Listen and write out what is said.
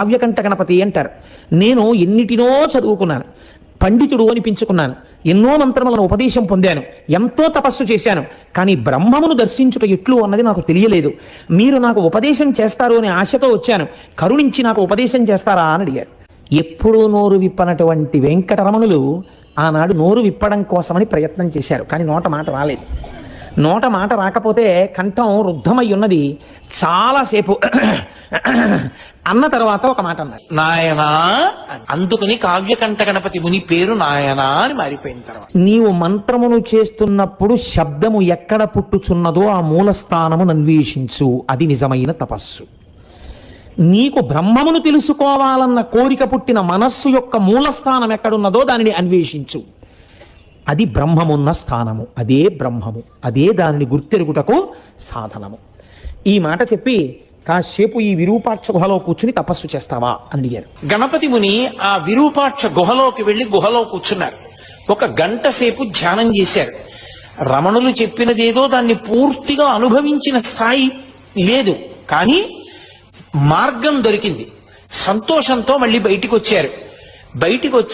కావ్యకంఠ గణపతి అంటారు. నేను ఎన్నిటినో చదువుకున్నాను. పండితుడు అనిపించుకున్నాను. ఎన్నో మంత్రములను ఉపదేశం పొందాను. ఎంతో తపస్సు చేశాను. కానీ బ్రహ్మమును దర్శించుట ఎట్లు అన్నది నాకు తెలియలేదు. మీరు నాకు ఉపదేశం చేస్తారు అనే ఆశతో వచ్చాను. కరుణించి నాకు ఉపదేశం చేస్తారా అని అడిగారు. ఎప్పుడూ నోరు విప్పనటువంటి వెంకటరమణులు ఆనాడు నోరు విప్పడం కోసమని ప్రయత్నం చేశారు. కానీ నోట మాట రాలేదు. నోట మాట రాకపోతే కంఠం రుద్ధమై ఉన్నది. చాలాసేపు అన్న తర్వాత ఒక మాట అన్నారు నాయనా అందుకని కావ్యకంఠ గణపతి ముని పేరు నాయనా అని మారిపోయిన తర్వాత. నీవు మంత్రమును చేస్తున్నప్పుడు శబ్దము ఎక్కడ పుట్టుచున్నదో ఆ మూలస్థానమును అన్వేషించు. అది నిజమైన తపస్సు. నీకు బ్రహ్మమును తెలుసుకోవాలన్న కోరిక పుట్టిన మనస్సు యొక్క మూలస్థానం ఎక్కడున్నదో దానిని అన్వేషించు. అది బ్రహ్మమున్న స్థానము అదే బ్రహ్మము అదే దానిని గుర్తెరుగుటకు సాధనము. ఈ మాట చెప్పి కాసేపు ఈ విరూపాక్ష గుహలో కూర్చుని తపస్సు చేస్తావా అని అడిగారు. గణపతి ముని ఆ విరూపాక్ష గుహలోకి వెళ్ళి గుహలో కూర్చున్నారు. ఒక గంట సేపు ధ్యానం చేశారు. రమణులు చెప్పినదేదో దాన్ని పూర్తిగా అనుభవించిన స్థాయి లేదు కానీ మార్గం దొరికింది. సంతోషంతో మళ్ళీ బయటికి వచ్చారు బయటికి వచ్చి